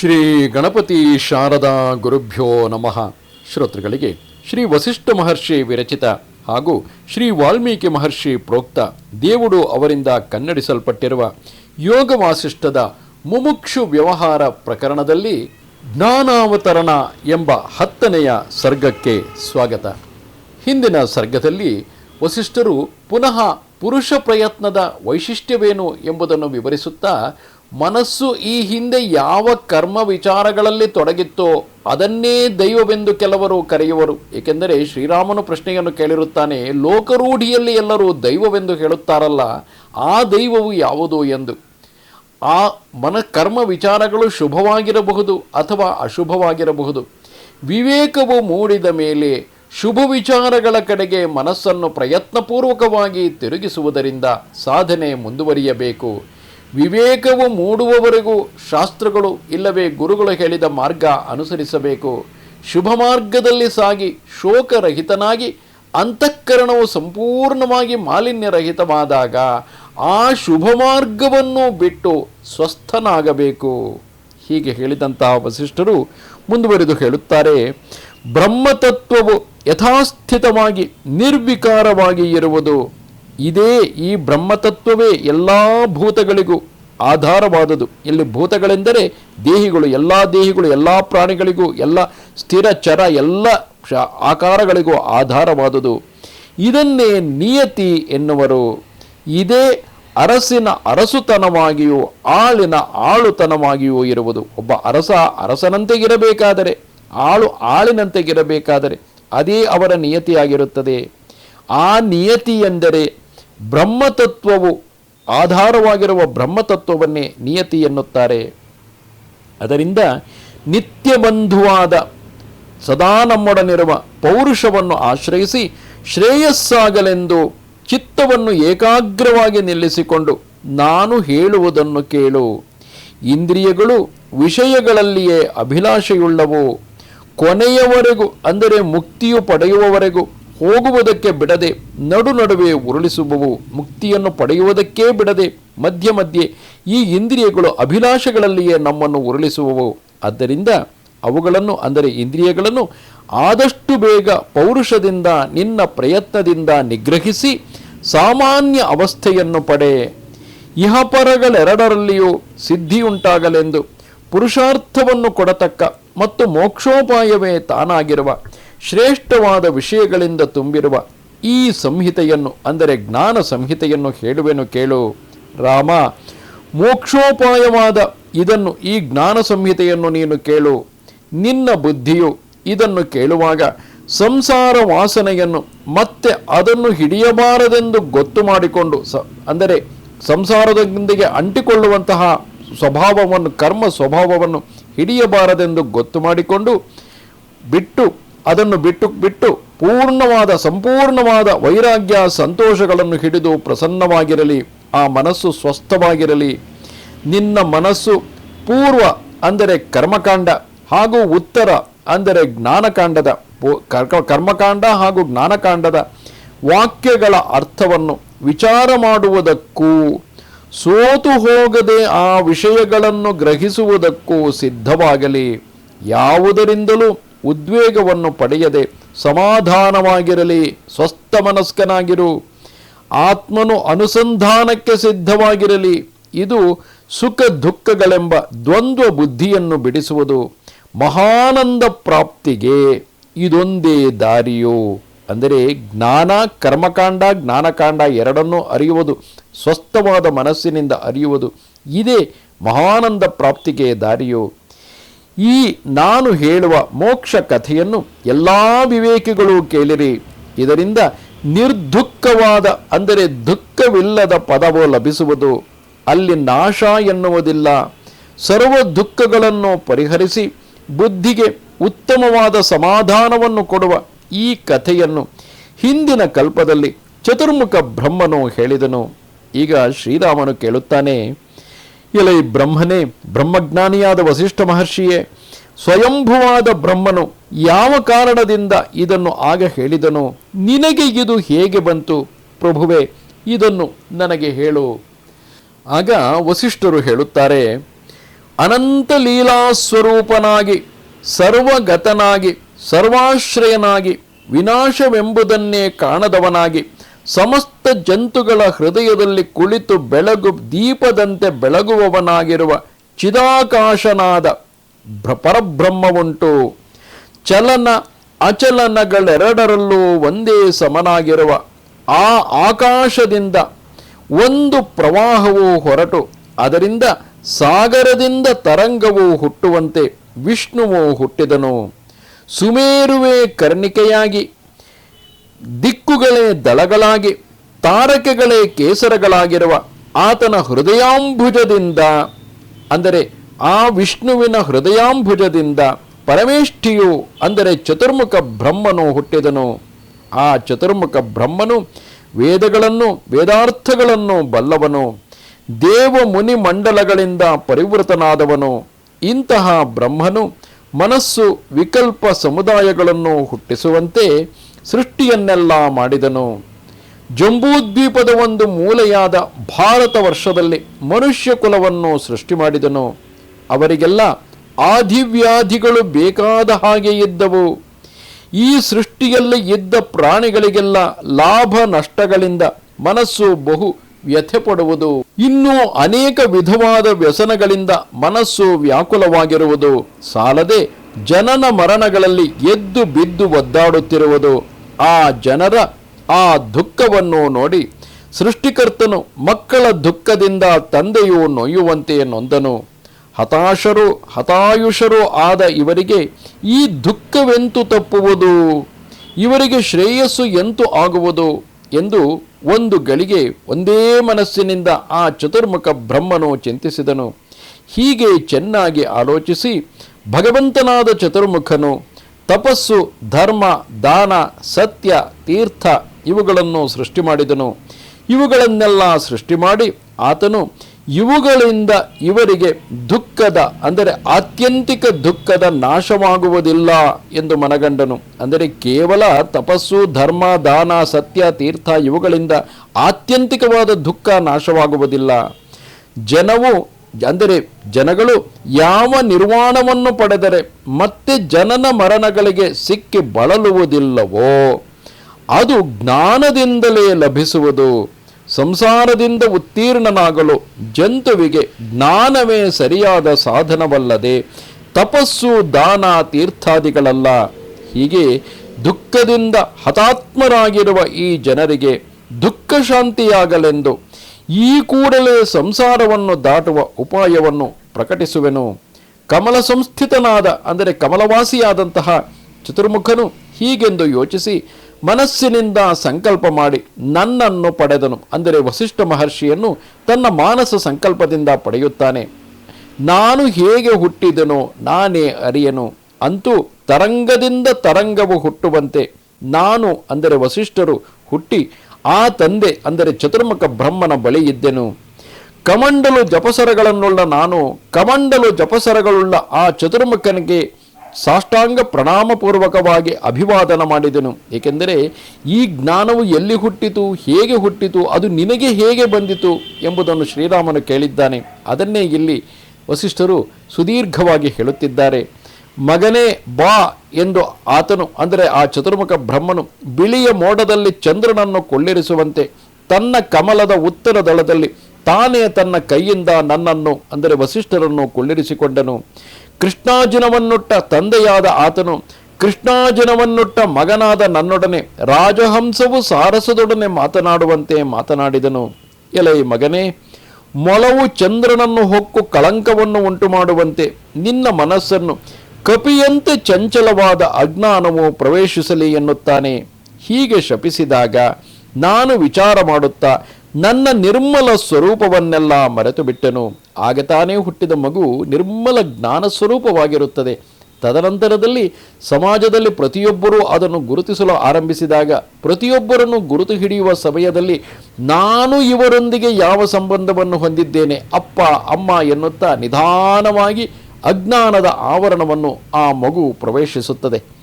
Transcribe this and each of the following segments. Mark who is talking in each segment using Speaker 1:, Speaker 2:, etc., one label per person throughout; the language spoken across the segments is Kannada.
Speaker 1: ಶ್ರೀ ಗಣಪತಿ ಶಾರದಾ ಗುರುಭ್ಯೋ ನಮಃ. ಶ್ರೋತೃಗಳಿಗೆ ಶ್ರೀ ವಸಿಷ್ಠ ಮಹರ್ಷಿ ವಿರಚಿತ ಹಾಗೂ ಶ್ರೀ ವಾಲ್ಮೀಕಿ ಮಹರ್ಷಿ ಪ್ರೋಕ್ತ ದೇವುಡು ಅವರಿಂದ ಕನ್ನಡಿಸಲ್ಪಟ್ಟಿರುವ ಯೋಗ ವಾಸಿಷ್ಠದ ಮುಮುಕ್ಷು ವ್ಯವಹಾರ ಪ್ರಕರಣದಲ್ಲಿ ಜ್ಞಾನಾವತರಣ ಎಂಬ ಹತ್ತನೆಯ ಸರ್ಗಕ್ಕೆ ಸ್ವಾಗತ. ಹಿಂದಿನ ಸರ್ಗದಲ್ಲಿ ವಸಿಷ್ಠರು ಪುನಃ ಪುರುಷ ಪ್ರಯತ್ನದ ವೈಶಿಷ್ಟ್ಯವೇನು ಎಂಬುದನ್ನು ವಿವರಿಸುತ್ತಾ ಮನಸ್ಸು ಈ ಹಿಂದೆ ಯಾವ ಕರ್ಮ ವಿಚಾರಗಳಲ್ಲಿ ತೊಡಗಿತ್ತೋ ಅದನ್ನೇ ದೈವವೆಂದು ಕೆಲವರು ಕರೆಯುವರು. ಏಕೆಂದರೆ ಶ್ರೀರಾಮನು ಪ್ರಶ್ನೆಯನ್ನು ಕೇಳಿರುತ್ತಾನೆ, ಲೋಕರೂಢಿಯಲ್ಲಿ ಎಲ್ಲರೂ ದೈವವೆಂದು ಹೇಳುತ್ತಾರಲ್ಲ, ಆ ದೈವವು ಯಾವುದು ಎಂದು. ಆ ಮನ ಕರ್ಮ ವಿಚಾರಗಳು ಶುಭವಾಗಿರಬಹುದು ಅಥವಾ ಅಶುಭವಾಗಿರಬಹುದು. ವಿವೇಕವು ಮೂಡಿದ ಮೇಲೆ ಶುಭ ವಿಚಾರಗಳ ಕಡೆಗೆ ಮನಸ್ಸನ್ನು ಪ್ರಯತ್ನಪೂರ್ವಕವಾಗಿ ತಿರುಗಿಸುವುದರಿಂದ ಸಾಧನೆ ಮುಂದುವರಿಯಬೇಕು. ವಿವೇಕವು ಮೂಡುವವರೆಗೂ ಶಾಸ್ತ್ರಗಳು ಇಲ್ಲವೇ ಗುರುಗಳು ಹೇಳಿದ ಮಾರ್ಗ ಅನುಸರಿಸಬೇಕು. ಶುಭ ಮಾರ್ಗದಲ್ಲಿ ಸಾಗಿ ಶೋಕರಹಿತನಾಗಿ ಅಂತಃಕರಣವು ಸಂಪೂರ್ಣವಾಗಿ ಮಾಲಿನ್ಯರಹಿತವಾದಾಗ ಆ ಶುಭ ಮಾರ್ಗವನ್ನು ಬಿಟ್ಟು ಸ್ವಸ್ಥನಾಗಬೇಕು. ಹೀಗೆ ಹೇಳಿದಂತಹ ವಸಿಷ್ಠರು ಮುಂದುವರೆದು ಹೇಳುತ್ತಾರೆ, ಬ್ರಹ್ಮತತ್ವವು ಯಥಾಸ್ಥಿತವಾಗಿ ನಿರ್ವಿಕಾರವಾಗಿ ಇರುವುದು. ಇದೇ ಈ ಬ್ರಹ್ಮತತ್ವವೇ ಎಲ್ಲ ಭೂತಗಳಿಗೂ ಆಧಾರವಾದದು ಇಲ್ಲಿ ಭೂತಗಳೆಂದರೆ ದೇಹಿಗಳು, ಎಲ್ಲ ದೇಹಿಗಳು, ಎಲ್ಲ ಪ್ರಾಣಿಗಳಿಗೂ, ಎಲ್ಲ ಸ್ಥಿರ, ಚರ, ಎಲ್ಲ ಆಕಾರಗಳಿಗೂ ಆಧಾರವಾದುದು ಇದನ್ನೇ ನಿಯತಿ ಎನ್ನುವರು. ಇದೇ ಅರಸಿನ ಅರಸುತನವಾಗಿಯೂ ಆಳಿನ ಆಳುತನವಾಗಿಯೂ ಇರುವುದು. ಒಬ್ಬ ಅರಸ ಅರಸನಂತೆ ಇರಬೇಕಾದರೆ, ಆಳು ಆಳಿನಂತೆ ಇರಬೇಕಾದರೆ, ಅದೇ ಅವರ ನಿಯತಿಯಾಗಿರುತ್ತದೆ. ಆ ನಿಯತಿ ಎಂದರೆ ಬ್ರಹ್ಮತತ್ವವು ಆಧಾರವಾಗಿರುವ ಬ್ರಹ್ಮತತ್ವವನ್ನೇ ನಿಯತಿ ಎನ್ನುತ್ತಾರೆ. ಅದರಿಂದ ನಿತ್ಯ ಬಂಧುವಾದ ಸದಾ ನಮ್ಮೊಡನಿರುವ ಪೌರುಷವನ್ನು ಆಶ್ರಯಿಸಿ ಶ್ರೇಯಸ್ಸಾಗಲೆಂದು ಚಿತ್ತವನ್ನು ಏಕಾಗ್ರವಾಗಿ ನಿಲ್ಲಿಸಿಕೊಂಡು ನಾನು ಹೇಳುವುದನ್ನು ಕೇಳು. ಇಂದ್ರಿಯಗಳು ವಿಷಯಗಳಲ್ಲಿಯೇ ಅಭಿಲಾಷೆಯುಳ್ಳವು. ಕೊನೆಯವರೆಗೂ, ಅಂದರೆ ಮುಕ್ತಿಯು ಪಡೆಯುವವರೆಗೂ ಹೋಗುವುದಕ್ಕೆ ಬಿಡದೆ ನಡು ನಡುವೆ ಉರುಳಿಸುವವು, ಮುಕ್ತಿಯನ್ನು ಪಡೆಯುವುದಕ್ಕೇ ಬಿಡದೆ ಮಧ್ಯ ಮಧ್ಯೆ ಈ ಇಂದ್ರಿಯಗಳು ಅಭಿಲಾಷೆಗಳಲ್ಲಿಯೇ ನಮ್ಮನ್ನು ಉರುಳಿಸುವವು. ಆದ್ದರಿಂದ ಅವುಗಳನ್ನು, ಅಂದರೆ ಇಂದ್ರಿಯಗಳನ್ನು ಆದಷ್ಟು ಬೇಗ ಪೌರುಷದಿಂದ, ನಿನ್ನ ಪ್ರಯತ್ನದಿಂದ ನಿಗ್ರಹಿಸಿ ಸಾಮಾನ್ಯ ಅವಸ್ಥೆಯನ್ನು ಪಡೆ. ಇಹಪರಗಳೆರಡರಲ್ಲಿಯೂ ಸಿದ್ಧಿಯುಂಟಾಗಲೆಂದು ಪುರುಷಾರ್ಥವನ್ನು ಕೊಡತಕ್ಕ ಮತ್ತು ಮೋಕ್ಷೋಪಾಯವೇ ತಾನಾಗಿರುವ ಶ್ರೇಷ್ಠವಾದ ವಿಷಯಗಳಿಂದ ತುಂಬಿರುವ ಈ ಸಂಹಿತೆಯನ್ನು, ಅಂದರೆ ಜ್ಞಾನ ಸಂಹಿತೆಯನ್ನು ಹೇಳುವೆನು ಕೇಳು. ರಾಮ, ಮೋಕ್ಷೋಪಾಯವಾದ ಇದನ್ನು, ಈ ಜ್ಞಾನ ಸಂಹಿತೆಯನ್ನು ನೀನು ಕೇಳು. ನಿನ್ನ ಬುದ್ಧಿಯು ಇದನ್ನು ಕೇಳುವಾಗ ಸಂಸಾರ ವಾಸನೆಯನ್ನು ಮತ್ತೆ ಅದನ್ನು ಹಿಡಿಯಬಾರದೆಂದು ಗೊತ್ತು ಮಾಡಿಕೊಂಡು, ಸ, ಅಂದರೆ ಸಂಸಾರದೊಂದಿಗೆ ಅಂಟಿಕೊಳ್ಳುವಂತಹ ಸ್ವಭಾವವನ್ನು, ಕರ್ಮ ಸ್ವಭಾವವನ್ನು ಹಿಡಿಯಬಾರದೆಂದು ಗೊತ್ತು ಮಾಡಿಕೊಂಡು ಬಿಟ್ಟು ಅದನ್ನು ಬಿಟ್ಟು ಬಿಟ್ಟು ಪೂರ್ಣವಾದ ಸಂಪೂರ್ಣವಾದ ವೈರಾಗ್ಯ ಸಂತೋಷಗಳನ್ನು ಹಿಡಿದು ಪ್ರಸನ್ನವಾಗಿರಲಿ, ಆ ಮನಸ್ಸು ಸ್ವಸ್ಥವಾಗಿರಲಿ. ನಿನ್ನ ಮನಸ್ಸು ಪೂರ್ವ ಅಂದರೆ ಕರ್ಮಕಾಂಡ ಹಾಗೂ ಉತ್ತರ ಅಂದರೆ ಜ್ಞಾನಕಾಂಡದ ಕರ್ಮಕಾಂಡ ಹಾಗೂ ಜ್ಞಾನಕಾಂಡದ ವಾಕ್ಯಗಳ ಅರ್ಥವನ್ನು ವಿಚಾರ ಮಾಡುವುದಕ್ಕೂ, ಸೋತು ಹೋಗದೆ ಆ ವಿಷಯಗಳನ್ನು ಗ್ರಹಿಸುವುದಕ್ಕೂ ಸಿದ್ಧವಾಗಲಿ. ಯಾವುದರಿಂದಲೂ ಉದ್ವೇಗವನ್ನು ಪಡೆಯದೆ ಸಮಾಧಾನವಾಗಿರಲಿ ಸ್ವಸ್ಥ ಮನಸ್ಕನಾಗಿರು ಆತ್ಮನು ಅನುಸಂಧಾನಕ್ಕೆ ಸಿದ್ಧವಾಗಿರಲಿ, ಇದು ಸುಖ ದುಃಖಗಳೆಂಬ ದ್ವಂದ್ವ ಬುದ್ಧಿಯನ್ನು ಬಿಡಿಸುವುದು. ಮಹಾನಂದ ಪ್ರಾಪ್ತಿಗೆ ಇದೊಂದೇ ದಾರಿಯೋ. ಅಂದರೆ ಜ್ಞಾನ, ಕರ್ಮಕಾಂಡ, ಜ್ಞಾನಕಾಂಡ ಎರಡನ್ನೂ ಅರಿಯುವುದು, ಸ್ವಸ್ಥವಾದ ಮನಸ್ಸಿನಿಂದ ಅರಿಯುವುದು, ಇದೇ ಮಹಾನಂದ ಪ್ರಾಪ್ತಿಗೆ ದಾರಿಯೋ. ಈ ನಾನು ಹೇಳುವ ಮೋಕ್ಷ ಕಥೆಯನ್ನು ಎಲ್ಲ ವಿವೇಕಿಗಳು ಕೇಳಿರಿ. ಇದರಿಂದ ನಿರ್ದುಃಖವಾದ, ಅಂದರೆ ದುಃಖವಿಲ್ಲದ ಪದವು ಲಭಿಸುವುದು. ಅಲ್ಲಿ ನಾಶ ಎನ್ನುವುದಿಲ್ಲ. ಸರ್ವ ದುಃಖಗಳನ್ನು ಪರಿಹರಿಸಿ ಬುದ್ಧಿಗೆ ಉತ್ತಮವಾದ ಸಮಾಧಾನವನ್ನು ಕೊಡುವ ಈ ಕಥೆಯನ್ನು ಹಿಂದಿನ ಕಲ್ಪದಲ್ಲಿ ಚತುರ್ಮುಖ ಬ್ರಹ್ಮನು ಹೇಳಿದನು. ಈಗ ಶ್ರೀರಾಮನು ಕೇಳುತ್ತಾನೆ ಎಲೈ ಬ್ರಹ್ಮನೇ, ಬ್ರಹ್ಮಜ್ಞಾನಿಯಾದ ವಸಿಷ್ಠ ಮಹರ್ಷಿಯೇ, ಸ್ವಯಂಭುವಾದ ಬ್ರಹ್ಮನು ಯಾವ ಕಾರಣದಿಂದ ಇದನ್ನು ಆಗ ಹೇಳಿದನು? ನಿನಗೆ ಇದು ಹೇಗೆ ಬಂತು? ಪ್ರಭುವೆ, ಇದನ್ನು ನನಗೆ ಹೇಳು. ಆಗ ವಸಿಷ್ಠರು ಹೇಳುತ್ತಾರೆ, ಅನಂತ ಲೀಲಾಸ್ವರೂಪನಾಗಿ, ಸರ್ವಗತನಾಗಿ, ಸರ್ವಾಶ್ರಯನಾಗಿ, ವಿನಾಶವೆಂಬುದನ್ನೇ ಕಾಣದವನಾಗಿ ಸಮಸ್ತ ಜಂತುಗಳ ಹೃದಯದಲ್ಲಿ ಕುಳಿತು ಬೆಳಗು ದೀಪದಂತೆ ಬೆಳಗುವವನಾಗಿರುವ ಚಿದಾಕಾಶನಾದ ಪರಬ್ರಹ್ಮವುಂಟು. ಚಲನ ಅಚಲನಗಳೆರಡರಲ್ಲೂ ಒಂದೇ ಸಮನಾಗಿರುವ ಆ ಆಕಾಶದಿಂದ ಒಂದು ಪ್ರವಾಹವು ಹೊರಟು. ಅದರಿಂದ ಸಾಗರದಿಂದ ತರಂಗವು ಹುಟ್ಟುವಂತೆ ವಿಷ್ಣುವು ಹುಟ್ಟಿದನು. ಸುಮೇರುವೆ ಕರ್ಣಿಕೆಯಾಗಿ ದಿಕ್ಕುಗಳೇ ದಳಗಳಾಗಿ, ತಾರಕೆಗಳೇ ಕೇಸರಗಳಾಗಿರುವ ಆತನ ಹೃದಯಾಂಭುಜದಿಂದ, ಅಂದರೆ ಆ ವಿಷ್ಣುವಿನ ಹೃದಯಾಂಭುಜದಿಂದ ಪರಮೇಷ್ಠಿಯು, ಅಂದರೆ ಚತುರ್ಮುಖ ಬ್ರಹ್ಮನು ಹುಟ್ಟಿದನು. ಆ ಚತುರ್ಮುಖ ಬ್ರಹ್ಮನು ವೇದಗಳನ್ನು, ವೇದಾರ್ಥಗಳನ್ನು ಬಲ್ಲವನು. ದೇವ ಮುನಿ ಮಂಡಲಗಳಿಂದ ಪರಿವೃತನಾದವನು. ಇಂತಹ ಬ್ರಹ್ಮನು ಮನಸ್ಸು ವಿಕಲ್ಪ ಸಮುದಾಯಗಳನ್ನು ಹುಟ್ಟಿಸುವಂತೆ ಸೃಷ್ಟಿಯನ್ನೆಲ್ಲ ಮಾಡಿದನು. ಜಂಬೂದ್ವೀಪದ ಒಂದು ಮೂಲೆಯಾದ ಭಾರತ ವರ್ಷದಲ್ಲಿ ಮನುಷ್ಯ ಕುಲವನ್ನು ಸೃಷ್ಟಿ ಮಾಡಿದನು. ಅವರಿಗೆಲ್ಲ ಆದಿವ್ಯಾಧಿಗಳು ಬೇಕಾದ ಹಾಗೆ ಇದ್ದವು. ಈ ಸೃಷ್ಟಿಯಲ್ಲಿ ಇದ್ದ ಪ್ರಾಣಿಗಳಿಗೆಲ್ಲ ಲಾಭ ನಷ್ಟಗಳಿಂದ ಮನಸ್ಸು ಬಹು ವ್ಯಥೆ ಪಡುವುದು ಇನ್ನೂ ಅನೇಕ ವಿಧವಾದ ವ್ಯಸನಗಳಿಂದ ಮನಸ್ಸು ವ್ಯಾಕುಲವಾಗಿರುವುದು. ಸಾಲದೆ ಜನನ ಮರಣಗಳಲ್ಲಿ ಎದ್ದು ಬಿದ್ದು ಒದ್ದಾಡುತ್ತಿರುವುದು. ಆ ಜನರ ಆ ದುಃಖವನ್ನು ನೋಡಿ ಸೃಷ್ಟಿಕರ್ತನು ಮಕ್ಕಳ ದುಃಖದಿಂದ ತಂದೆಯು ನೊಯ್ಯುವಂತೆ ನೊಂದನು. ಹತಾಶರು, ಹತಾಯುಷರು ಆದ ಇವರಿಗೆ ಈ ದುಃಖವೆಂತು ತಪ್ಪುವುದು? ಇವರಿಗೆ ಶ್ರೇಯಸ್ಸು ಎಂತು ಆಗುವುದು? ಎಂದು ಒಂದು ಗಳಿಗೆ ಒಂದೇ ಮನಸ್ಸಿನಿಂದ ಆ ಚತುರ್ಮುಖ ಬ್ರಹ್ಮನು ಚಿಂತಿಸಿದನು. ಹೀಗೆ ಚೆನ್ನಾಗಿ ಆಲೋಚಿಸಿ ಭಗವಂತನಾದ ಚತುರ್ಮುಖನು ತಪಸ್ಸು, ಧರ್ಮ, ದಾನ, ಸತ್ಯ, ತೀರ್ಥ ಇವುಗಳನ್ನು ಸೃಷ್ಟಿ ಮಾಡಿದನು. ಇವುಗಳನ್ನೆಲ್ಲ ಸೃಷ್ಟಿ ಮಾಡಿ ಆತನು ಇವುಗಳಿಂದ ಇವರಿಗೆ ದುಃಖದ, ಅಂದರೆ ಆತ್ಯಂತಿಕ ದುಃಖದ ನಾಶವಾಗುವುದಿಲ್ಲ ಎಂದು ಮನಗಂಡನು. ಅಂದರೆ ಕೇವಲ ತಪಸ್ಸು, ಧರ್ಮ, ದಾನ, ಸತ್ಯ, ತೀರ್ಥ ಇವುಗಳಿಂದ ಆತ್ಯಂತಿಕವಾದ ದುಃಖ ನಾಶವಾಗುವುದಿಲ್ಲ. ಜನವು ಅಂದರೆ ಜನಗಳು ಯಾವ ನಿರ್ವಾಣವನ್ನು ಪಡೆದರೆ ಮತ್ತೆ ಜನನ ಮರಣಗಳಿಗೆ ಸಿಕ್ಕಿ ಬಳಲುವುದಿಲ್ಲವೋ, ಅದು ಜ್ಞಾನದಿಂದಲೇ ಲಭಿಸುವುದು, ಸಂಸಾರದಿಂದ ಉತ್ತೀರ್ಣನಾಗಲು ಜಂತುವಿಗೆ ಜ್ಞಾನವೇ ಸರಿಯಾದ ಸಾಧನವಲ್ಲದೆ ತಪಸ್ಸು, ದಾನ, ತೀರ್ಥಾದಿಗಳಲ್ಲ. ಹೀಗೆ ದುಃಖದಿಂದ ಹತಾತ್ಮರಾಗಿರುವ ಈ ಜನರಿಗೆ ದುಃಖ ಶಾಂತಿಯಾಗಲೆಂದು ಈ ಕೂಡಲೇ ಸಂಸಾರವನ್ನು ದಾಟುವ ಉಪಾಯವನ್ನು ಪ್ರಕಟಿಸುವೆನು. ಕಮಲ ಸಂಸ್ಥಿತನಾದ, ಅಂದರೆ ಕಮಲವಾಸಿಯಾದಂತಹ ಚತುರ್ಮುಖನು ಹೀಗೆಂದು ಯೋಚಿಸಿ ಮನಸ್ಸಿನಿಂದ ಸಂಕಲ್ಪ ಮಾಡಿ ನನ್ನನ್ನು ಪಡೆದನು. ಅಂದರೆ ವಸಿಷ್ಠ ಮಹರ್ಷಿಯನ್ನು ತನ್ನ ಮಾನಸ ಸಂಕಲ್ಪದಿಂದ ಪಡೆಯುತ್ತಾನೆ. ನಾನು ಹೇಗೆ ಹುಟ್ಟಿದೆನೋ ನಾನೇ ಅರಿಯನು. ಅಂತೂ ತರಂಗದಿಂದ ತರಂಗವು ಹುಟ್ಟುವಂತೆ ನಾನು, ಅಂದರೆ ವಸಿಷ್ಠರು ಹುಟ್ಟಿ ಆ ತಂದೆ, ಅಂದರೆ ಚತುರ್ಮುಖ ಬ್ರಹ್ಮನ ಬಳಿ ಇದ್ದೆನು. ಕಮಂಡಲು ಜಪಸರಗಳನ್ನುಳ್ಳ ನಾನು, ಕಮಂಡಲು ಜಪಸರಗಳುಳ್ಳ ಆ ಚತುರ್ಮುಖನಿಗೆ ಸಾಷ್ಟಾಂಗ ಪ್ರಣಾಮಪೂರ್ವಕವಾಗಿ ಅಭಿವಾದನ ಮಾಡಿದೆನು. ಏಕೆಂದರೆ ಈ ಜ್ಞಾನವು ಎಲ್ಲಿ ಹುಟ್ಟಿತು, ಹೇಗೆ ಹುಟ್ಟಿತು, ಅದು ನಿನಗೆ ಹೇಗೆ ಬಂದಿತು ಎಂಬುದನ್ನು ಶ್ರೀರಾಮನು ಕೇಳಿದ್ದಾನೆ. ಅದನ್ನೇ ಇಲ್ಲಿ ವಸಿಷ್ಠರು ಸುದೀರ್ಘವಾಗಿ ಹೇಳುತ್ತಿದ್ದಾರೆ. ಮಗನೇ ಬಾ ಎಂದು ಆತನು, ಅಂದರೆ ಆ ಚತುರ್ಮುಖ ಬ್ರಹ್ಮನು, ಬಿಳಿಯ ಮೋಡದಲ್ಲಿ ಚಂದ್ರನನ್ನು ಕೊಳ್ಳಿರಿಸುವಂತೆ ತನ್ನ ಕಮಲದ ಉತ್ತರ ದಳದಲ್ಲಿ ತಾನೇ ತನ್ನ ಕೈಯಿಂದ ನನ್ನನ್ನು, ಅಂದರೆ ವಸಿಷ್ಠರನ್ನು ಕೊಳ್ಳಿರಿಸಿಕೊಂಡನು. ಕೃಷ್ಣಾರ್ಜುನವನ್ನುಟ್ಟ ತಂದೆಯಾದ ಆತನು, ಕೃಷ್ಣಾರ್ಜುನವನ್ನುಟ್ಟ ಮಗನಾದ ನನ್ನೊಡನೆ ರಾಜಹಂಸವು ಸಾರಸದೊಡನೆ ಮಾತನಾಡುವಂತೆ ಮಾತನಾಡಿದನು. ಎಲೈ ಮಗನೇ, ಮೊಳವು ಚಂದ್ರನನ್ನು ಹೊಕ್ಕು ಕಳಂಕವನ್ನು ಉಂಟು ಮಾಡುವಂತೆ ನಿನ್ನ ಮನಸ್ಸನ್ನು ಕಪಿಯಂತೆ ಚಂಚಲವಾದ ಅಜ್ಞಾನವು ಪ್ರವೇಶಿಸಲಿ ಎನ್ನುತ್ತಾನೆ. ಹೀಗೆ ಶಪಿಸಿದಾಗ ನಾನು ವಿಚಾರ ಮಾಡುತ್ತಾ ನನ್ನ ನಿರ್ಮಲ ಸ್ವರೂಪವನ್ನೆಲ್ಲ ಮರೆತು ಬಿಟ್ಟನು ಆಗ ತಾನೇ ಹುಟ್ಟಿದ ಮಗು ನಿರ್ಮಲ ಜ್ಞಾನ ಸ್ವರೂಪವಾಗಿರುತ್ತದೆ. ತದನಂತರದಲ್ಲಿ ಸಮಾಜದಲ್ಲಿ ಪ್ರತಿಯೊಬ್ಬರೂ ಅದನ್ನು ಗುರುತಿಸಲು ಆರಂಭಿಸಿದಾಗ ಪ್ರತಿಯೊಬ್ಬರನ್ನು ಗುರುತು ಹಿಡಿಯುವ ಸಮಯದಲ್ಲಿ ನಾನು ಇವರೊಂದಿಗೆ ಯಾವ ಸಂಬಂಧವನ್ನು ಹೊಂದಿದ್ದೇನೆ? ಅಪ್ಪ, ಅಮ್ಮ ಎನ್ನುತ್ತಾ ನಿಧಾನವಾಗಿ ಅಜ್ಞಾನದ ಆವರಣವನ್ನು ಆ ಮಗು ಪ್ರವೇಶಿಸುತ್ತದೆ.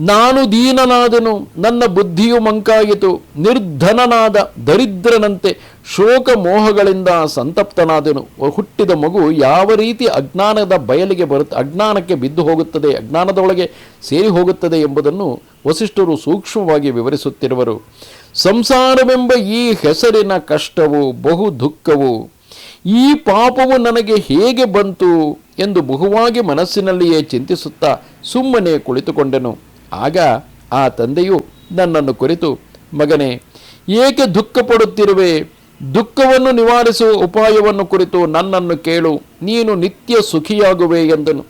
Speaker 1: ನಾನು ದೀನನಾದನು, ನನ್ನ ಬುದ್ಧಿಯು ಮಂಕಾಯಿತು, ನಿರ್ಧನನಾದ ದರಿದ್ರನಂತೆ ಶೋಕ ಮೋಹಗಳಿಂದ ಸಂತಪ್ತನಾದನು ಹುಟ್ಟಿದ ಮಗು ಯಾವ ರೀತಿ ಅಜ್ಞಾನದ ಬಯಲಿಗೆ ಬರುತ್ತೆ ಅಜ್ಞಾನಕ್ಕೆ ಬಿದ್ದು ಹೋಗುತ್ತದೆ, ಅಜ್ಞಾನದೊಳಗೆ ಸೇರಿ ಹೋಗುತ್ತದೆ ಎಂಬುದನ್ನು ವಸಿಷ್ಠರು ಸೂಕ್ಷ್ಮವಾಗಿ ವಿವರಿಸುತ್ತಿರುವರು. ಸಂಸಾರವೆಂಬ ಈ ಹೆಸರಿನ ಕಷ್ಟವು, ಬಹು ದುಃಖವು ಈ ಪಾಪವು ನನಗೆ ಹೇಗೆ ಬಂತು ಎಂದು ಬಹುವಾಗಿ ಮನಸ್ಸಿನಲ್ಲಿಯೇ ಚಿಂತಿಸುತ್ತಾ ಸುಮ್ಮನೆ ಕುಳಿತುಕೊಂಡೆನು. ಆಗ ಆ ತಂದೆಯು ನನ್ನನ್ನು ಕುರಿತು, ಮಗನೇ, ಏಕೆ ದುಃಖ ಪಡುತ್ತಿರುವೆ ದುಃಖವನ್ನು ನಿವಾರಿಸುವ ಉಪಾಯವನ್ನು ಕುರಿತು ನನ್ನನ್ನು ಕೇಳು. ನೀನು ನಿತ್ಯ ಸುಖಿಯಾಗುವೆ ಎಂದನು.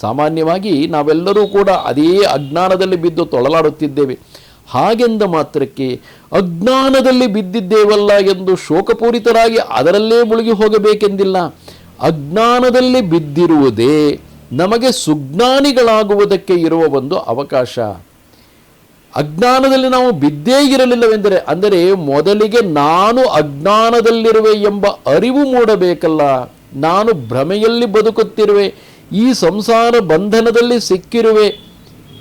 Speaker 1: ಸಾಮಾನ್ಯವಾಗಿ ನಾವೆಲ್ಲರೂ ಕೂಡ ಅದೇ ಅಜ್ಞಾನದಲ್ಲಿ ಬಿದ್ದು ತೊಳಲಾಡುತ್ತಿದ್ದೇವೆ. ಹಾಗೆಂದ ಮಾತ್ರಕ್ಕೆ ಅಜ್ಞಾನದಲ್ಲಿ ಬಿದ್ದಿದ್ದೇವಲ್ಲ ಎಂದು ಶೋಕಪೂರಿತರಾಗಿ ಅದರಲ್ಲೇ ಮುಳುಗಿ ಹೋಗಬೇಕೆಂದಿಲ್ಲ. ಅಜ್ಞಾನದಲ್ಲಿ ಬಿದ್ದಿರುವುದೇ ನಮಗೆ ಸುಜ್ಞಾನಿಗಳಾಗುವುದಕ್ಕೆ ಇರುವ ಒಂದು ಅವಕಾಶ. ಅಜ್ಞಾನದಲ್ಲಿ ನಾವು ಬಿದ್ದೇ ಇರಲಿಲ್ಲವೆಂದರೆ, ಅಂದರೆ ಮೊದಲಿಗೆ ನಾನು ಅಜ್ಞಾನದಲ್ಲಿರುವೆ ಎಂಬ ಅರಿವು ಮೂಡಬೇಕಲ್ಲ. ನಾನು ಭ್ರಮೆಯಲ್ಲಿ ಬದುಕುತ್ತಿರುವೆ, ಈ ಸಂಸಾರ ಬಂಧನದಲ್ಲಿ ಸಿಕ್ಕಿರುವೆ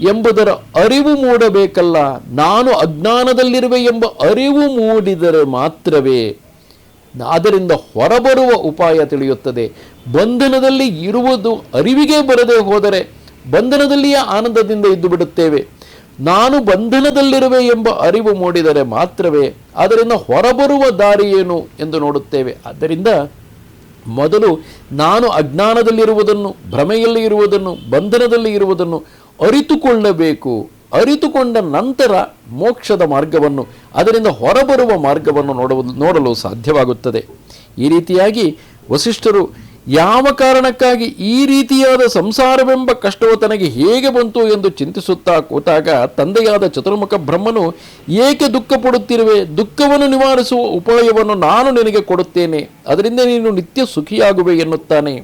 Speaker 1: ಎಂಬುದರ ಅರಿವು ಮೂಡಬೇಕಲ್ಲ. ನಾನು ಅಜ್ಞಾನದಲ್ಲಿರುವೆ ಎಂಬ ಅರಿವು ಮೂಡಿದರೆ ಮಾತ್ರವೇ. ಅದರಿಂದ ಹೊರಬರುವ ಉಪಾಯ ತಿಳಿಯುತ್ತದೆ. ಬಂಧನದಲ್ಲಿ ಇರುವುದು ಅರಿವಿಗೆ ಬರದೆ ಹೋದರೆ ಬಂಧನದಲ್ಲಿಯೇ ಆನಂದದಿಂದ ಇದ್ದು ಬಿಡುತ್ತೇವೆ ನಾನು ಬಂಧನದಲ್ಲಿರುವೆ ಎಂಬ ಅರಿವು ಮೂಡಿದರೆ ಮಾತ್ರವೇ. ಅದರಿಂದ ಹೊರಬರುವ ದಾರಿ ಏನು ಎಂದು ನೋಡುತ್ತೇವೆ. ಆದ್ದರಿಂದ ಮೊದಲು ನಾನು ಅಜ್ಞಾನದಲ್ಲಿರುವುದನ್ನು, ಭ್ರಮೆಯಲ್ಲಿ ಇರುವುದನ್ನು, ಬಂಧನದಲ್ಲಿ ಇರುವುದನ್ನು ಅರಿತುಕೊಳ್ಳಬೇಕು. ಅರಿತುಕೊಂಡ ನಂತರ ಮೋಕ್ಷದ ಮಾರ್ಗವನ್ನು, ಅದರಿಂದ ಹೊರಬರುವ ಮಾರ್ಗವನ್ನು ನೋಡುವ, ನೋಡಲು ಸಾಧ್ಯವಾಗುತ್ತದೆ. ಈ ರೀತಿಯಾಗಿ ವಸಿಷ್ಠರು ಯಾವ ಕಾರಣಕ್ಕಾಗಿ ಈ ರೀತಿಯಾದ ಸಂಸಾರವೆಂಬ ಕಷ್ಟವು ತನಗೆ ಹೇಗೆ ಬಂತು ಎಂದು ಚಿಂತಿಸುತ್ತಾ ಕೂತಾಗ ತಂದೆಯಾದ ಚತುರ್ಮುಖ ಬ್ರಹ್ಮನು, ಏಕೆ ದುಃಖ ಪಡುತ್ತಿರುವೆ ದುಃಖವನ್ನು ನಿವಾರಿಸುವ ಉಪಾಯವನ್ನು ನಾನು ನಿನಗೆ ಕೊಡುತ್ತೇನೆ. ಅದರಿಂದ ನೀನು ನಿತ್ಯ ಸುಖಿಯಾಗುವೆ ಎನ್ನುತ್ತಾನೆ.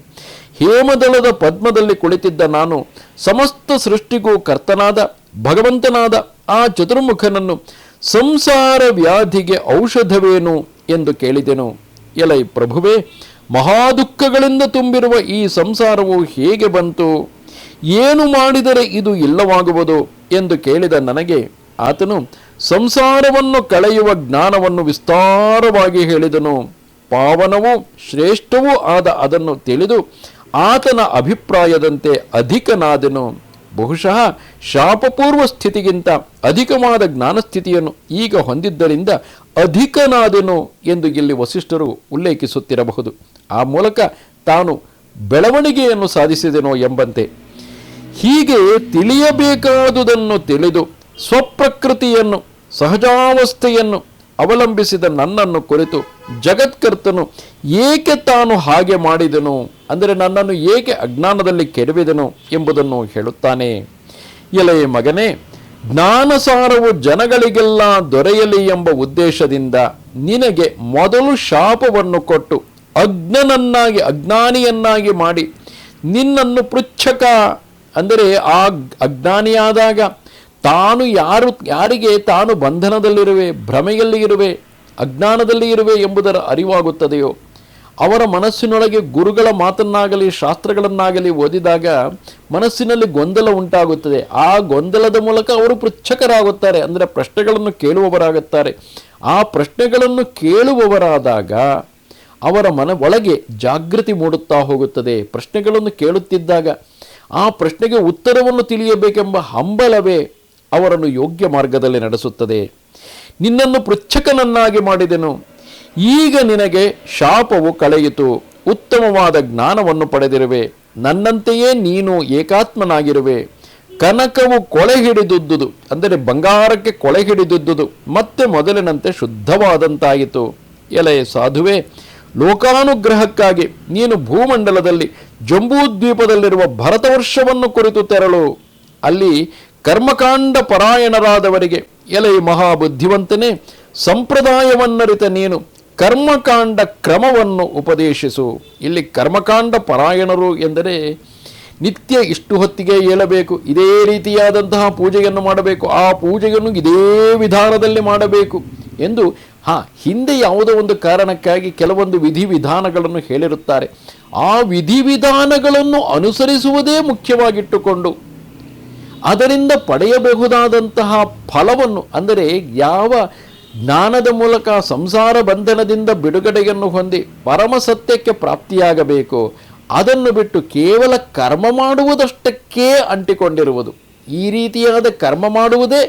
Speaker 1: ಹೇಮದಳದ ಪದ್ಮದಲ್ಲಿ ಕುಳಿತಿದ್ದ ನಾನು ಸಮಸ್ತ ಸೃಷ್ಟಿಗೂ ಕರ್ತನಾದ, ಭಗವಂತನಾದ ಆ ಚತುರ್ಮುಖನನ್ನು ಸಂಸಾರ ವ್ಯಾಧಿಗೆ ಔಷಧವೇನು ಎಂದು ಕೇಳಿದೆನು. ಎಲೈ ಪ್ರಭುವೇ, ಮಹಾದುಃಖಗಳಿಂದ ತುಂಬಿರುವ ಈ ಸಂಸಾರವು ಹೇಗೆ ಬಂತು? ಏನು ಮಾಡಿದರೆ ಇದು ಇಲ್ಲವಾಗುವುದು ಎಂದು ಕೇಳಿದ ನನಗೆ ಆತನು ಸಂಸಾರವನ್ನು ಕಳೆಯುವ ಜ್ಞಾನವನ್ನು ವಿಸ್ತಾರವಾಗಿ ಹೇಳಿದನು. ಪಾವನವೂ ಶ್ರೇಷ್ಠವೂ ಆದ ಅದನ್ನು ತಿಳಿದು ಆತನ ಅಭಿಪ್ರಾಯದಂತೆ ಅಧಿಕನಾದನು. ಬಹುಶಃ ಶಾಪಪೂರ್ವ ಸ್ಥಿತಿಗಿಂತ ಅಧಿಕವಾದ ಜ್ಞಾನಸ್ಥಿತಿಯನ್ನು ಈಗ ಹೊಂದಿದ್ದರಿಂದ ಅಧಿಕನಾದನು ಎಂದು ಇಲ್ಲಿ ವಸಿಷ್ಠರು ಉಲ್ಲೇಖಿಸುತ್ತಿರಬಹುದು. ಆ ಮೂಲಕ ತಾನು ಬೆಳವಣಿಗೆಯನ್ನು ಸಾಧಿಸಿದೆನೋ ಎಂಬಂತೆ. ಹೀಗೆ ತಿಳಿಯಬೇಕಾದುದನ್ನು ತಿಳಿದು ಸ್ವಪ್ರಕೃತಿಯನ್ನು, ಸಹಜಾವಸ್ಥೆಯನ್ನು ಅವಲಂಬಿಸಿದ ನನ್ನನ್ನು ಕುರಿತು ಜಗತ್ಕರ್ತನು ಏಕೆ ತಾನು ಹಾಗೆ ಮಾಡಿದನು? ಅಂದರೆ ನನ್ನನ್ನು ಏಕೆ ಅಜ್ಞಾನದಲ್ಲಿ ಕೆಡವಿದನು ಎಂಬುದನ್ನು ಹೇಳುತ್ತಾನೆ. ಎಲೆಯ ಮಗನೇ, ಜ್ಞಾನಸಾರವು ಜನಗಳಿಗೆಲ್ಲ ದೊರೆಯಲಿ ಎಂಬ ಉದ್ದೇಶದಿಂದ ನಿನಗೆ ಮೊದಲು ಶಾಪವನ್ನು ಕೊಟ್ಟು ಅಜ್ಞನನ್ನಾಗಿ, ಅಜ್ಞಾನಿಯನ್ನಾಗಿ ಮಾಡಿ ನಿನ್ನನ್ನು ಪೃಚ್ಛಕ, ಅಂದರೆ ಆ ಅಜ್ಞಾನಿಯಾದಾಗ ತಾನು ಯಾರು, ಯಾರಿಗೆ ತಾನು ಬಂಧನದಲ್ಲಿರುವೆ ಭ್ರಮೆಯಲ್ಲಿ ಇರುವೆ ಅಜ್ಞಾನದಲ್ಲಿ ಇರುವೆ ಎಂಬುದರ ಅರಿವಾಗುತ್ತದೆಯೋ, ಅವರ ಮನಸ್ಸಿನೊಳಗೆ ಗುರುಗಳ ಮಾತನ್ನಾಗಲಿ, ಶಾಸ್ತ್ರಗಳನ್ನಾಗಲಿ ಓದಿದಾಗ ಮನಸ್ಸಿನಲ್ಲಿ ಗೊಂದಲ ಉಂಟಾಗುತ್ತದೆ. ಆ ಗೊಂದಲದ ಮೂಲಕ ಅವರು ಪೃಚ್ಛಕರಾಗುತ್ತಾರೆ. ಅಂದರೆ ಪ್ರಶ್ನೆಗಳನ್ನು ಕೇಳುವವರಾಗುತ್ತಾರೆ. ಆ ಪ್ರಶ್ನೆಗಳನ್ನು ಕೇಳುವವರಾದಾಗ ಅವರ ಮನ ಒಳಗೆ ಜಾಗೃತಿ ಮೂಡುತ್ತಾ ಹೋಗುತ್ತದೆ. ಪ್ರಶ್ನೆಗಳನ್ನು ಕೇಳುತ್ತಿದ್ದಾಗ ಆ ಪ್ರಶ್ನೆಗೆ ಉತ್ತರವನ್ನು ತಿಳಿಯಬೇಕೆಂಬ ಹಂಬಲವೇ ಅವರನ್ನು ಯೋಗ್ಯ ಮಾರ್ಗದಲ್ಲಿ ನಡೆಸುತ್ತದೆ. ನಿನ್ನನ್ನು ಪೃಚ್ಛಕನನ್ನಾಗಿ ಮಾಡಿದೆನು. ಈಗ ನಿನಗೆ ಶಾಪವು ಕಳೆಯಿತು. ಉತ್ತಮವಾದ ಜ್ಞಾನವನ್ನು ಪಡೆದಿರುವೆ. ನನ್ನಂತೆಯೇ ನೀನು ಏಕಾತ್ಮನಾಗಿರುವೆ. ಕನಕವು ಕೊಳೆ ಹಿಡಿದುದ್ದುದು ಅಂದರೆ ಬಂಗಾರಕ್ಕೆ ಕೊಳೆ ಹಿಡಿದುದ್ದುದು ಮತ್ತೆ ಮೊದಲಿನಂತೆ ಶುದ್ಧವಾದಂತಾಯಿತು. ಎಲೆ ಸಾಧುವೆ, ಲೋಕಾನುಗ್ರಹಕ್ಕಾಗಿ ನೀನು ಭೂಮಂಡಲದಲ್ಲಿ ಜಂಬೂದ್ವೀಪದಲ್ಲಿರುವ ಭರತವರ್ಷವನ್ನು ಕುರಿತು ತೆರಳು. ಅಲ್ಲಿ ಕರ್ಮಕಾಂಡ ಪರಾಯಣರಾದವರಿಗೆ, ಎಲೆ ಮಹಾಬುದ್ಧಿವಂತನೇ, ಸಂಪ್ರದಾಯವನ್ನರಿತ ನೀನು ಕರ್ಮಕಾಂಡ ಕ್ರಮವನ್ನು ಉಪದೇಶಿಸು. ಇಲ್ಲಿ ಕರ್ಮಕಾಂಡ ಪರಾಯಣರು ಎಂದರೆ ನಿತ್ಯ ಇಷ್ಟು ಹೊತ್ತಿಗೆ ಏಳಬೇಕು, ಇದೇ ರೀತಿಯಾದಂತಹ ಪೂಜೆಯನ್ನು ಮಾಡಬೇಕು, ಆ ಪೂಜೆಯನ್ನು ಇದೇ ವಿಧಾನದಲ್ಲಿ ಮಾಡಬೇಕು ಎಂದು, ಹಾ, ಹಿಂದೆ ಯಾವುದೋ ಒಂದು ಕಾರಣಕ್ಕಾಗಿ ಕೆಲವೊಂದು ವಿಧಿವಿಧಾನಗಳನ್ನು ಹೇಳಿರುತ್ತಾರೆ. ಆ ವಿಧಿವಿಧಾನಗಳನ್ನು ಅನುಸರಿಸುವುದೇ ಮುಖ್ಯವಾಗಿಟ್ಟುಕೊಂಡು ಅದರಿಂದ ಪಡೆಯಬಹುದಾದಂತಹ ಫಲವನ್ನು, ಅಂದರೆ ಯಾವ ಜ್ಞಾನದ ಮೂಲಕ ಸಂಸಾರ ಬಂಧನದಿಂದ ಬಿಡುಗಡೆಯನ್ನು ಹೊಂದಿ ಪರಮ ಸತ್ಯಕ್ಕೆ ಪ್ರಾಪ್ತಿಯಾಗಬೇಕು, ಅದನ್ನು ಬಿಟ್ಟು ಕೇವಲ ಕರ್ಮ ಮಾಡುವುದಷ್ಟಕ್ಕೇ ಅಂಟಿಕೊಂಡಿರುವುದು. ಈ ರೀತಿಯಾದ ಕರ್ಮ ಮಾಡುವುದೇ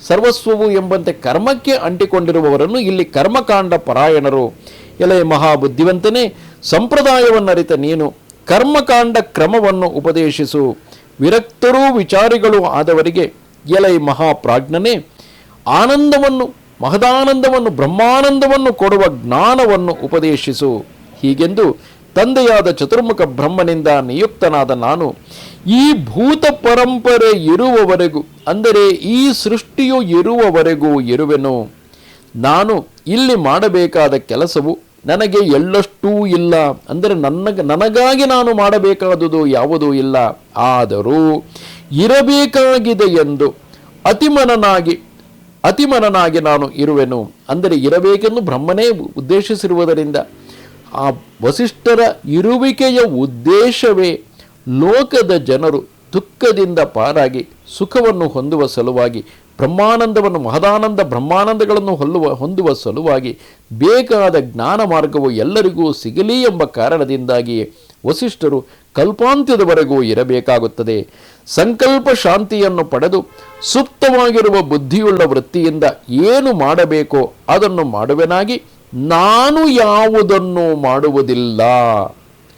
Speaker 1: ಸರ್ವಸ್ವವು ಎಂಬಂತೆ ಕರ್ಮಕ್ಕೆ ಅಂಟಿಕೊಂಡಿರುವವರನ್ನು ಇಲ್ಲಿ ಕರ್ಮಕಾಂಡ ಪರಾಯಣರು. ಎಲೆ ಮಹಾಬುದ್ಧಿವಂತನೇ, ಸಂಪ್ರದಾಯವನ್ನರಿತ ನೀನು ಕರ್ಮಕಾಂಡ ಕ್ರಮವನ್ನು ಉಪದೇಶಿಸು. ವಿರಕ್ತರೂ ವಿಚಾರಿಗಳು ಆದವರಿಗೆ ಎಲೈ ಮಹಾಪ್ರಾಜ್ಞನೇ, ಆನಂದವನ್ನು, ಮಹದಾನಂದವನ್ನು, ಬ್ರಹ್ಮಾನಂದವನ್ನು ಕೊಡುವ ಜ್ಞಾನವನ್ನು ಉಪದೇಶಿಸು. ಹೀಗೆಂದು ತಂದೆಯಾದ ಚತುರ್ಮುಖ ಬ್ರಹ್ಮನಿಂದ ನಿಯುಕ್ತನಾದ ನಾನು, ಈ ಭೂತ ಪರಂಪರೆ ಇರುವವರೆಗೂ, ಅಂದರೆ ಈ ಸೃಷ್ಟಿಯು ಇರುವವರೆಗೂ ಇರುವೆನು. ನಾನು ಇಲ್ಲಿ ಮಾಡಬೇಕಾದ ಕೆಲಸವು ನನಗೆ ಎಳ್ಳಷ್ಟೂ ಇಲ್ಲ. ಅಂದರೆ ನನ್ನ ನನಗಾಗಿ ನಾನು ಮಾಡಬೇಕಾದುದು ಯಾವುದೂ ಇಲ್ಲ. ಆದರೂ ಇರಬೇಕಾಗಿದೆ ಎಂದು ಅತಿಮನನಾಗಿ ಅತಿಮನನಾಗಿ ನಾನು ಇರುವೆನು. ಅಂದರೆ ಇರಬೇಕೆಂದು ಬ್ರಹ್ಮನೇ ಉದ್ದೇಶಿಸಿರುವುದರಿಂದ ಆ ವಸಿಷ್ಠರ ಇರುವಿಕೆಯ ಉದ್ದೇಶವೇ ಲೋಕದ ಜನರು ದುಃಖದಿಂದ ಪಾರಾಗಿ ಸುಖವನ್ನು ಹೊಂದುವ ಸಲುವಾಗಿ ಬ್ರಹ್ಮಾನಂದವನ್ನು, ಮಹದಾನಂದ ಬ್ರಹ್ಮಾನಂದಗಳನ್ನು ಹೊಲ್ಲುವ, ಹೊಂದುವ ಸಲುವಾಗಿ ಬೇಕಾದ ಜ್ಞಾನ ಮಾರ್ಗವು ಎಲ್ಲರಿಗೂ ಸಿಗಲಿ ಎಂಬ ಕಾರಣದಿಂದಾಗಿ ವಸಿಷ್ಠರು ಕಲ್ಪಾಂತ್ಯದವರೆಗೂ ಇರಬೇಕಾಗುತ್ತದೆ. ಸಂಕಲ್ಪ ಶಾಂತಿಯನ್ನು ಪಡೆದು ಸುಪ್ತವಾಗಿರುವ ಬುದ್ಧಿಯುಳ್ಳ ವೃತ್ತಿಯಿಂದ ಏನು ಮಾಡಬೇಕೋ ಅದನ್ನು ಮಾಡುವೆನಾಗಿ ನಾನು ಯಾವುದನ್ನು ಮಾಡುವುದಿಲ್ಲ.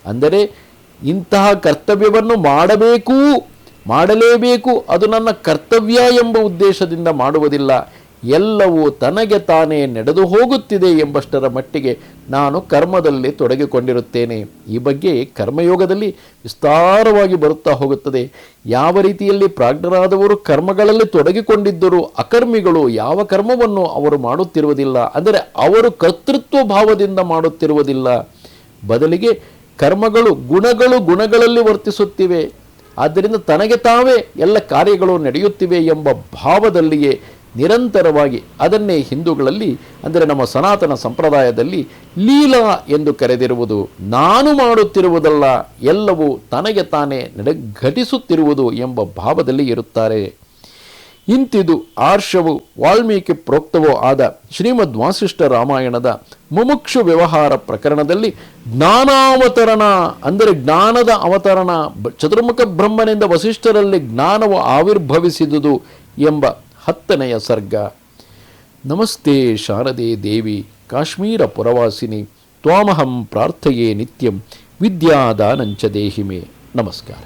Speaker 1: ಅಂದರೆ ಇಂತಹ ಕರ್ತವ್ಯವನ್ನು ಮಾಡಬೇಕು ಮಾಡಲೇಬೇಕು, ಅದು ನನ್ನ ಕರ್ತವ್ಯ ಎಂಬ ಉದ್ದೇಶದಿಂದ ಮಾಡುವುದಿಲ್ಲ. ಎಲ್ಲವೂ ತನಗೆ ತಾನೇ ನಡೆದು ಹೋಗುತ್ತಿದೆ ಎಂಬಷ್ಟರ ಮಟ್ಟಿಗೆ ನಾನು ಕರ್ಮದಲ್ಲಿ ತೊಡಗಿಕೊಂಡಿರುತ್ತೇನೆ. ಈ ಬಗ್ಗೆ ಕರ್ಮಯೋಗದಲ್ಲಿ ವಿಸ್ತಾರವಾಗಿ ಬರುತ್ತಾ ಹೋಗುತ್ತದೆ. ಯಾವ ರೀತಿಯಲ್ಲಿ ಪ್ರಾಜ್ಞರಾದವರು ಕರ್ಮಗಳಲ್ಲಿ ತೊಡಗಿಕೊಂಡಿದ್ದರೂ ಅಕರ್ಮಿಗಳು ಯಾವ ಕರ್ಮವನ್ನು ಅವರು ಮಾಡುತ್ತಿರುವುದಿಲ್ಲ ಅಂದರೆ ಅವರು ಕರ್ತೃತ್ವ ಭಾವದಿಂದ ಮಾಡುತ್ತಿರುವುದಿಲ್ಲ. ಬದಲಿಗೆ ಕರ್ಮಗಳು ಗುಣಗಳು ಗುಣಗಳಲ್ಲಿ ವರ್ತಿಸುತ್ತಿವೆ. ಆದ್ದರಿಂದ ತನಗೆ ತಾವೇ ಎಲ್ಲ ಕಾರ್ಯಗಳು ನಡೆಯುತ್ತಿವೆ ಎಂಬ ಭಾವದಲ್ಲಿಯೇ ನಿರಂತರವಾಗಿ ಅದನ್ನೇ ಹಿಂದೂಗಳಲ್ಲಿ, ಅಂದರೆ ನಮ್ಮ ಸನಾತನ ಸಂಪ್ರದಾಯದಲ್ಲಿ ಲೀಲಾ ಎಂದು ಕರೆದಿರುವುದು. ನಾನು ಮಾಡುತ್ತಿರುವುದಲ್ಲ, ಎಲ್ಲವೂ ತನಗೆ ತಾನೇ ನಡೆ ಘಟಿಸುತ್ತಿರುವುದು ಎಂಬ ಭಾವದಲ್ಲಿ ಇರುತ್ತಾರೆ. ಇಂತಿದು ಆರ್ಷವು ವಾಲ್ಮೀಕಿ ಪ್ರೋಕ್ತವೋ ಆದ ಶ್ರೀಮದ್ ವಾಸಿಷ್ಠ ರಾಮಾಯಣದ ಮುಮುಕ್ಷು ವ್ಯವಹಾರ ಪ್ರಕರಣದಲ್ಲಿ ಜ್ಞಾನಾವತರಣ, ಅಂದರೆ ಜ್ಞಾನದ ಅವತರಣ ಚತುರ್ಮುಖ ಬ್ರಹ್ಮನಿಂದ ವಸಿಷ್ಠರಲ್ಲಿ ಜ್ಞಾನವು ಆವಿರ್ಭವಿಸಿದುದು ಎಂಬ ಹತ್ತನೆಯ ಸರ್ಗ. ನಮಸ್ತೆ ಶಾರದೆ ದೇವಿ, ಕಾಶ್ಮೀರ ಪುರವಾಸಿನಿ, ತ್ವಾಮಹಂ ಪ್ರಾರ್ಥೆಯೇ ನಿತ್ಯಂ, ವಿದ್ಯಾದಾನಂಚ ದೇಹಿಮೆ. ನಮಸ್ಕಾರ.